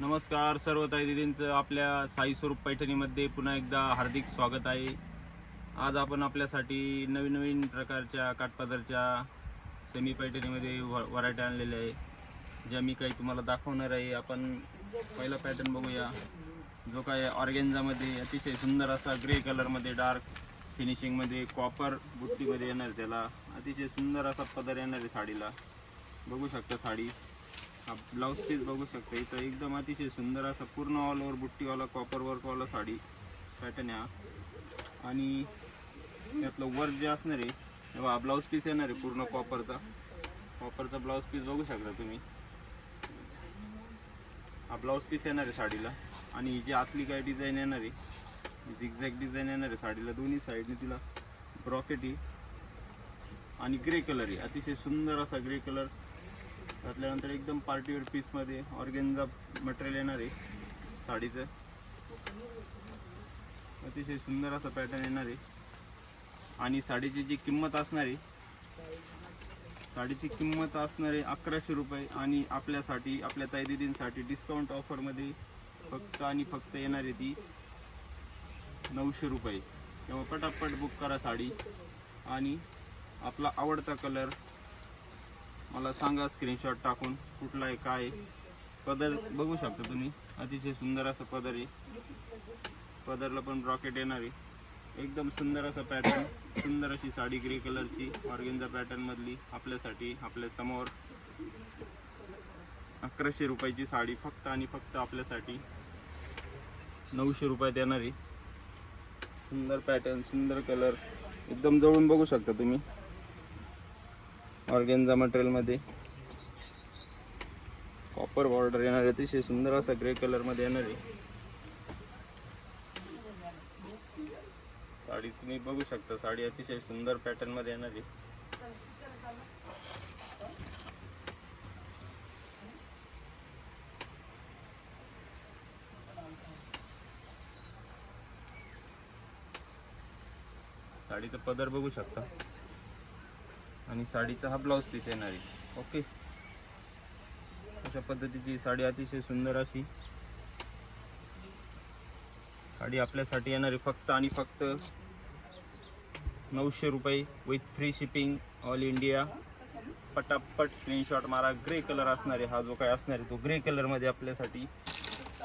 नमस्कार सर्व ताई दिदींचं आपल्या साई स्वरूप पैठणीमध्ये पुन्हा एकदा हार्दिक स्वागत आहे. आज आपण आपल्यासाठी नवीन नवीन प्रकारच्या काठपदरच्या सेमी पैठणीमध्ये व्हरायटी आणलेल्या आहे. ज्या मी काही तुम्हाला दाखवणार आहे आपण पहिला पॅटर्न बघूया. जो काय ऑर्गेन्झामध्ये अतिशय सुंदर असा ग्रे कलरमध्ये डार्क फिनिशिंगमध्ये कॉपर बुट्टीमध्ये येणार आहे त्याला. अतिशय सुंदर असा पदर येणार आहे साडीला. बघू शकता साडी. हा ब्लाऊज पीस बघू शकता. इथं एकदम अतिशय सुंदर असा पूर्ण ऑल ओव्हर बुट्टीवाला कॉपर वर्कवाला साडी पॅटर्न हा. आणि त्यातलं वर्क जे असणार आहे तेव्हा हा ब्लाऊज पीस येणार आहे पूर्ण कॉपरचा कॉपरचा ब्लाऊज पीस बघू शकता तुम्ही. हा ब्लाऊज पीस येणार आहे साडीला. आणि ही जी आतली काय डिझाईन येणार आहे झिगझॅग डिझाईन येणार आहे साडीला. दोन्ही साईडने तिला ब्रॉकेटी आणि ग्रे कलर आहे. अतिशय सुंदर असा ग्रे कलर घातल्यानंतर एकदम पार्टीवेअर पीसमध्ये ऑर्गेनचा मटेरियल येणार आहे साडीचं. अतिशय सुंदर असा पॅटर्न येणार आहे. आणि साडीची जी किंमत असणार आहे साडीची किंमत असणार आहे अकराशे रुपये आणि आपल्यासाठी आपल्या ताईदीदींसाठी डिस्काउंट ऑफरमध्ये फक्त आणि फक्त येणार आहे ती नऊशे रुपये. तेव्हा पटापट बुक करा साडी. आणि आपला आवडता कलर मला सांगा स्क्रीनशॉट टाकून कुठला आहे काय आहे. पदर बघू शकता तुम्ही. अतिशय सुंदर असं पदर आहे. पदरला पण रॉकेट येणार आहे. एकदम सुंदर असा पॅटर्न सुंदर अशी साडी ग्रे कलरची ऑर्गेन्झा पॅटर्न मधली आपल्यासाठी आपल्यासमोर. अकराशे रुपयाची साडी फक्त आणि फक्त आपल्यासाठी. नऊशे रुपयात येणार आहे. सुंदर पॅटर्न सुंदर कलर एकदम जवळून बघू शकता तुम्ही. ऑर्गेन्झा मटेरियलमध्ये. कॉपर बॉर्डर येणार आहे अतिशय सुंदर असा ग्रे कलरमध्ये येणार. आहे साडी तुम्ही बघू शकता साडी अतिशय सुंदर पॅटर्नमध्ये येणार. आहे साडीचा पदर बघू शकता. आणि साडीचा हा ब्लाऊज पीस येणार आहे. ओके? अशा पद्धतीची साडी अतिशय सुंदर अशी. साडी आपल्यासाठी येणार आहे फक्त आणि फक्त नऊशे रुपये with free shipping all India पटापट स्क्रीनशॉट मारा. ग्रे कलर असणार आहे. हा जो काय असणार आहे तो ग्रे कलरमध्ये आपल्यासाठी.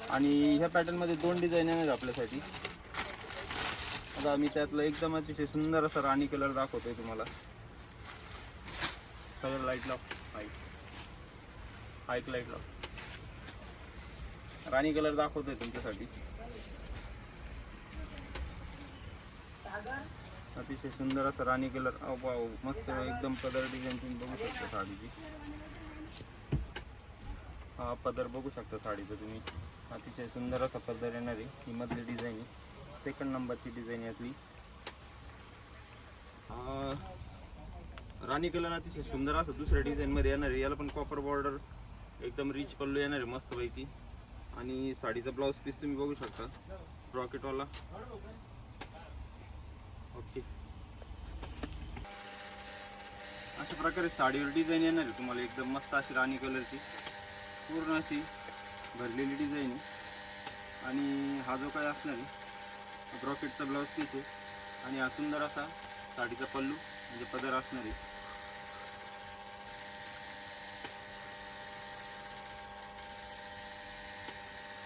आणि ह्या पॅटर्नमध्ये दोन डिझाईन येणार आपल्यासाठी. आता मी त्यातलं एकदम अतिशय सुंदर असा राणी कलर दाखवतोय तुम्हाला. कलर लाइट लाव हाईक हाईक लाइट लाव राणी कलर दाखवतोय तुमच्यासाठी. अतिशय सुंदर असं राणी कलर वाव. मस्त एकदम पदर डिझाईन तुम्ही बघू शकता साडीची. हा पदर बघू शकता साडीचं तुम्ही. अतिशय सुंदर असा पदर येणार आहे. ही मधली डिझाईन आहे. सेकंड नंबरची डिझाईन यातली. अं, राणी कलर अतिशय सुंदर असं दुसऱ्या डिझाईन मध्ये येणार आहे. याला पण कॉपर बॉर्डर एकदम रिच पल्लू येणार आहे मस्त पैकी. आणि साडीचा ब्लाऊज पीस तुम्ही बघू शकता. रॉकेटवाला ओके अशा प्रकारे साडीवर डिझाईन येणार आहे तुम्हाला एकदम मस्त अशी राणी कलरची. पूर्ण अशी भरलेली डिझाईन आहे. आणि हा जो काय असणार आहे ब्रॉकेटचा ब्लाऊज पीस आहे. आणि हा सुंदर असा साडीचा पल्लू म्हणजे पदर असणार आहे.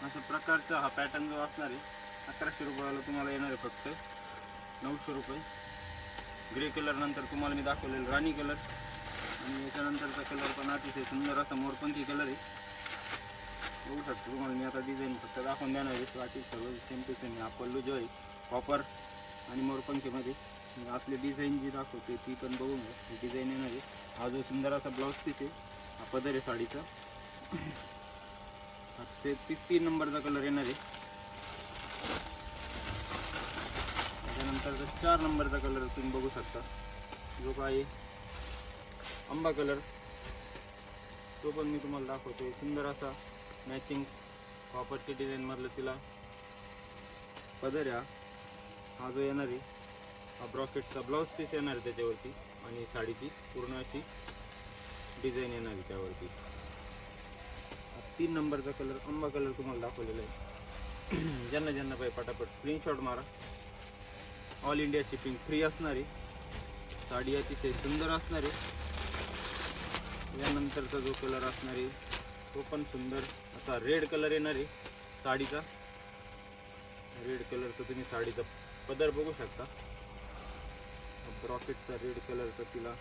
अशा प्रकारचा हा पॅटर्न जो असणार आहे अकराशे रुपयाला तुम्हाला येणार आहे फक्त. नऊशे रुपये. ग्रे कलर नंतर तुम्हाला मी दाखवलेलं राणी कलर आणि याच्यानंतरचा कलर पण अतिशय सुंदर असा मोरपंखी कलर आहे. बघू शकतो तुम्हाला मी आता डिझाईन फक्त दाखवून देणार आहे. बाकी सर्व सेम टू सेम हा पल्लू जो आहे कॉपर आणि मोरपंखीमध्ये. आपली डिझाईन जी दाखवते ती पण बघून घ्या. डिझाईन येणार आहे. हा जो सुंदर असा ब्लाऊज पीस आहे हा पदर आहे साडीचा. हा तीस तीन नंबरचा कलर येणार आहे. त्याच्यानंतर चार नंबरचा कलर तुम्ही बघू शकता. जो काय आंबा कलर तो पण मी तुम्हाला दाखवतो सुंदर असा मॅचिंग कॉपरच्या डिझाईन मधलं तिला पदर हा जो येणार आहे हा ब्रॉकेटचा ब्लाऊज पीस येणार आहे त्याच्यावरती. आणि साडीची पूर्ण अशी डिझाईन येणार आहे त्यावरती. तीन नंबरचा कलर आंबा कलर तुम्हाला दाखवलेला आहे. ज्यांना ज्यांना पाहिजे पटापट स्क्रीनशॉट मारा. ऑल इंडिया शिपिंग फ्री असणारी साडी अतिशय सुंदर असणारी यानंतरचा जो कलर असणार आहे तो पण सुंदर. असा रेड कलर येणार आहे साडीचा. रेड कलरचा तुम्ही साडीचा पदर बघू शकता. ब्रॉकेटचा रेड कलरचा तिला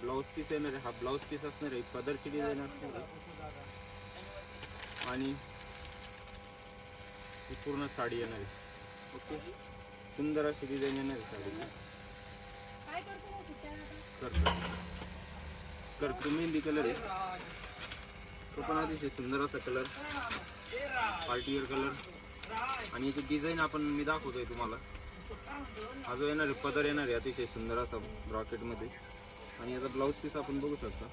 ब्लाऊज पीस येणार आहे. हा ब्लाऊज पीस असणार आहे. पदरची डिझाईन असणार आहे. आणि ही पूर्ण साडी येणार आहे. ओके. सुंदर अशी डिझाईन येणार आहे साडीची काय करतो? करतो. मेहंदी कलर आहे. तो पण अतिशय सुंदर असा कलर पार्टीवेअर कलर आणि याची डिझाईन आपण मी दाखवतोय तुम्हाला. हा जो येणार आहे पदर येणार आहे अतिशय सुंदर असा ब्रॉकेटमध्ये आणि याचा ब्लाऊज पीस आपण बघू शकता.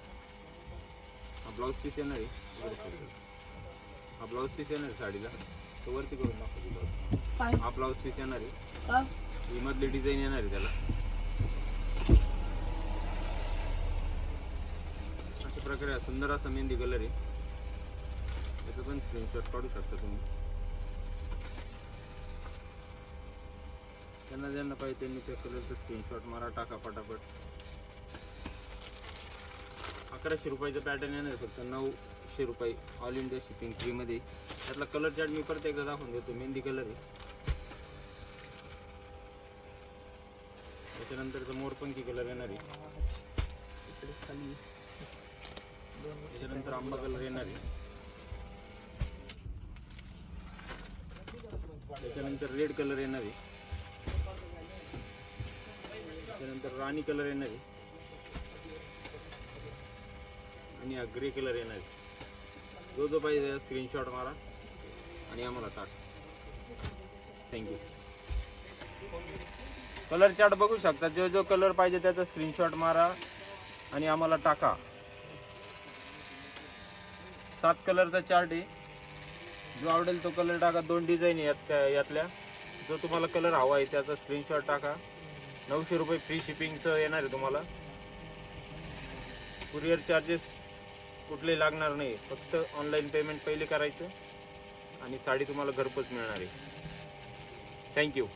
हा ब्लाऊज पीस येणार आहे. हा ब्लाऊज पीस येणार आहे साडीला. तो वरती करून दाखवतो काय? हा ब्लाऊज पीस येणार आहे. का? ही मधली डिझाईन येणार आहे त्याला. अशा प्रकारे हा सुंदर असा मेहंदी कलर आहे. त्याचं पण स्क्रीनशॉट काढू शकता तुम्ही. त्यांना ज्यांना पाहिजे त्यांनी त्या कलरचं स्क्रीनशॉट मारा टाका पटापट. अकराशे रुपयाचं पॅटर्न येणार आहे फक्त नऊशे रुपये ऑल इंडिया शिपिंग फ्रीमध्ये त्यातला कलर चार्ट मी परत एकदा दाखवून देतो. मेहंदी कलर आहे. त्याच्यानंतरचा मोरपंखी कलर येणार आहे. इकडे खाली त्याच्यानंतर आंबा कलर येणार आहे. त्याच्यानंतर रेड कलर येणार आहे. त्याच्यानंतर राणी कलर येणार आहे. आणि हा ग्रे कलर येणार आहे. जो जो पाहिजे स्क्रीनशॉट मारा. आणि आम्हाला टाक थँक्यू कलर चार्ट बघू शकता. जो जो कलर पाहिजे त्याचा स्क्रीनशॉट मारा आणि आम्हाला टाका. सात कलरचा चार्ट आहे. जो आवडेल तो कलर टाका. दोन डिझाईन यात त्या- यातल्या. जो तुम्हाला कलर हवा आहे त्याचा स्क्रीनशॉट टाका. नऊशे रुपये फ्री शिपिंगचं येणार आहे तुम्हाला. कुरिअर चार्जेस कुठले लागणार नाही. फक्त ऑनलाईन पेमेंट पहिले करायचं आणि साडी तुम्हाला घरपोच मिळणार आहे. थँक्यू